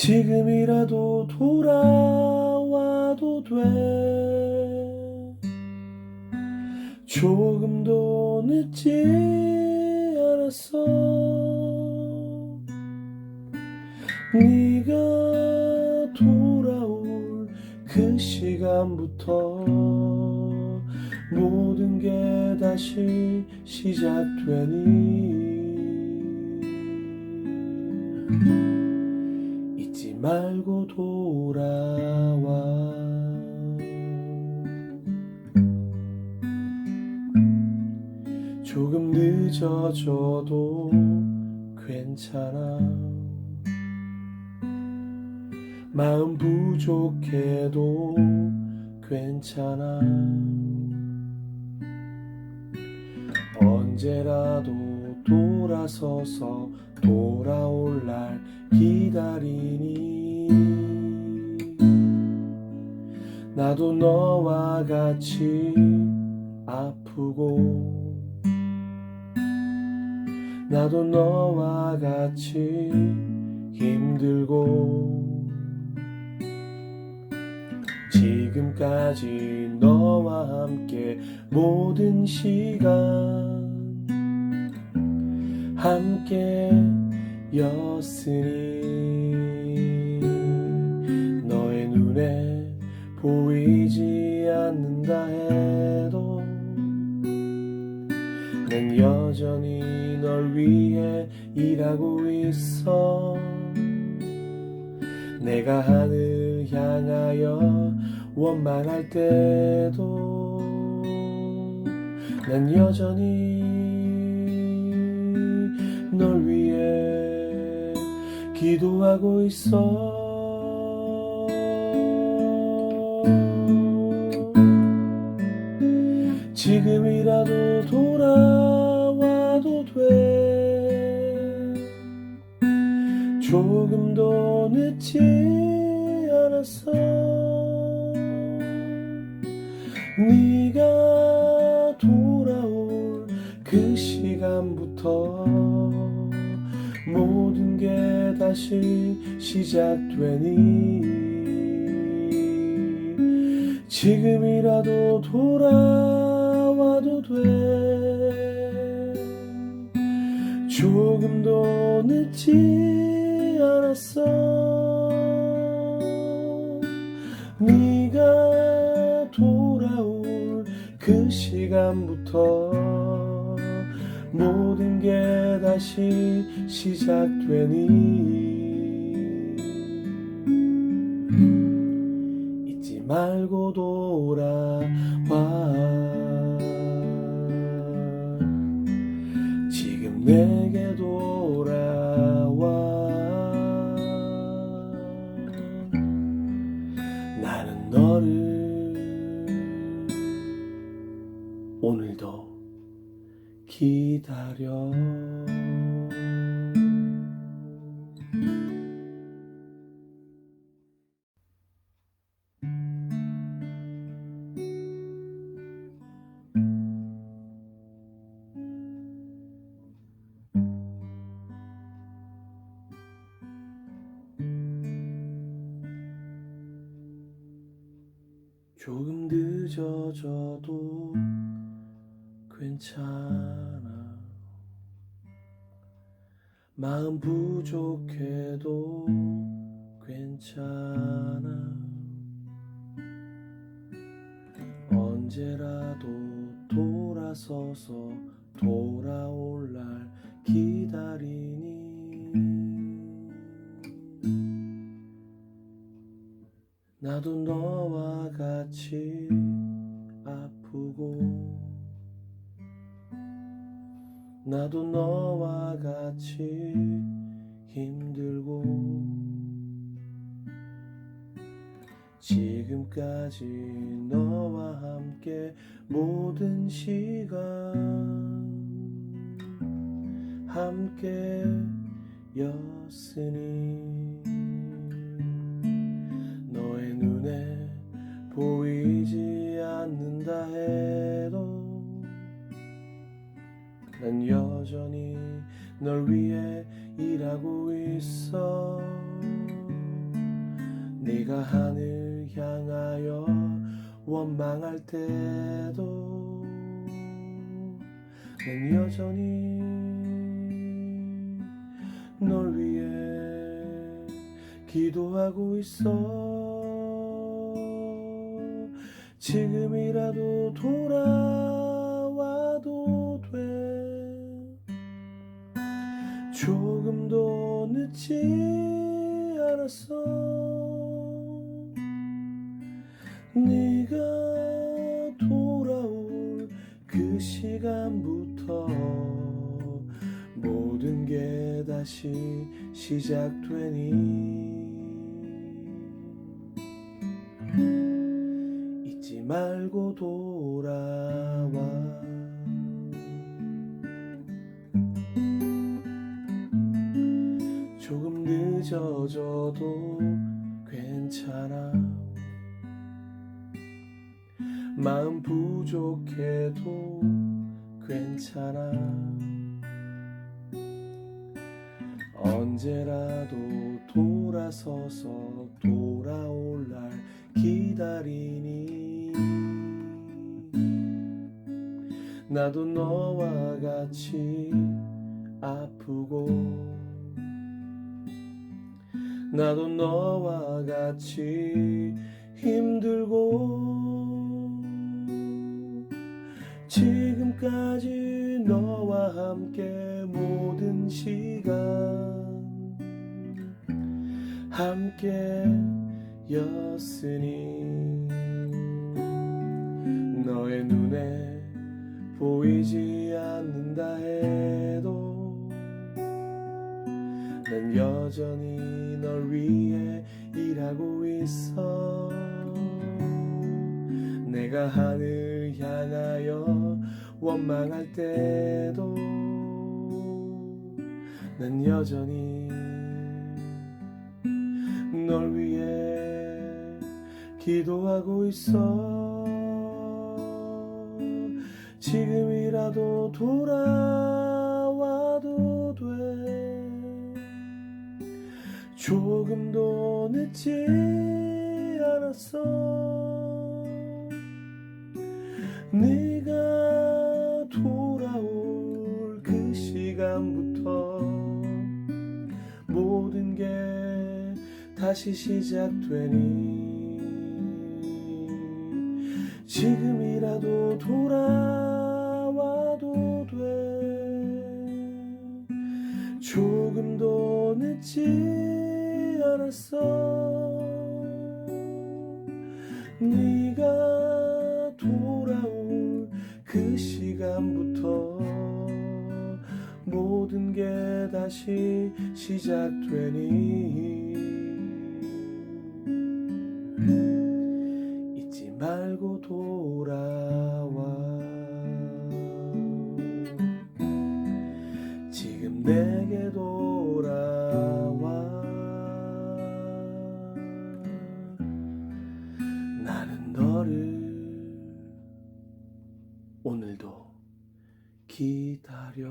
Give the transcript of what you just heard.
지금이라도 돌아와도 돼. 조금도 늦지 않았어. 네가 돌아올 그 시간부터 모든 게 다시 시작되니 말고 돌아와. 조금 늦어져도 괜찮아. 마음 부족해도 괜찮아. 언제라도 돌아서서 돌아올 날 기다리니. 나도 너와 같이 아프고 나도 너와 같이 힘들고 지금까지 너와 함께 모든 시간 함께 였으니 너의 눈에 보이지 않는다 해도 난 여전히 널 위해 일하고 있어. 내가 하늘 향하여 원망할 때도 난 여전히 널 위해 기도하고 있어. 지금이라도 돌아와도 돼. 조금도 늦지 않았어. 네가 돌아올 그 시간부터 게 다시 시작되니 지금이라도 돌아와도 돼. 조금도 늦지 않았어. 네가 돌아올 그 시간부터 모든 게 다시 시작되니 잊지 말고 돌아와. 지금 내게 돌아와. 나는 너를 오늘도 기다려 조금 늦어져도 괜찮아. 마음 부족해도 괜찮아. 언제라도 돌아서서 돌아올 날 기다리니 나도 너와 같이 아프고 나도 너와 같이 힘들고 지금까지 너와 함께 모든 시간 함께 였으니 않는다 해도 난 여전히 널 위해 일하고 있어. 네가 하늘 향하여 원망할 때도 난 여전히 널 위해 기도하고 있어 지금이라도 돌아와도 돼. 조금도 늦지 않았어. 네가 돌아올 그 시간부터 모든 게 다시 시작되니 말고 돌아와. 조금 늦어져도 괜찮아. 마음 부족해도 괜찮아. 언제라도 돌아서서 돌아올 날 기다리니 나도 너와 같이 아프고. 나도 너와 같이 힘들고. 지금까지 너와 함께 모든 시간 함께 였으니 너의 눈에 보이지 않는다 해도 난 여전히 널 위해 일하고 있어. 내가 하늘 향하여 원망할 때도 난 여전히 널 위해 기도하고 있어 지금이라도 돌아와도 돼. 조금도 늦지 않았어. 네가 돌아올 그 시간부터 모든 게 다시 시작되니 지금이라도 돌아 조금도 늦지 않았어. 네가 돌아올 그 시간부터 모든 게 다시 시작되니 기다려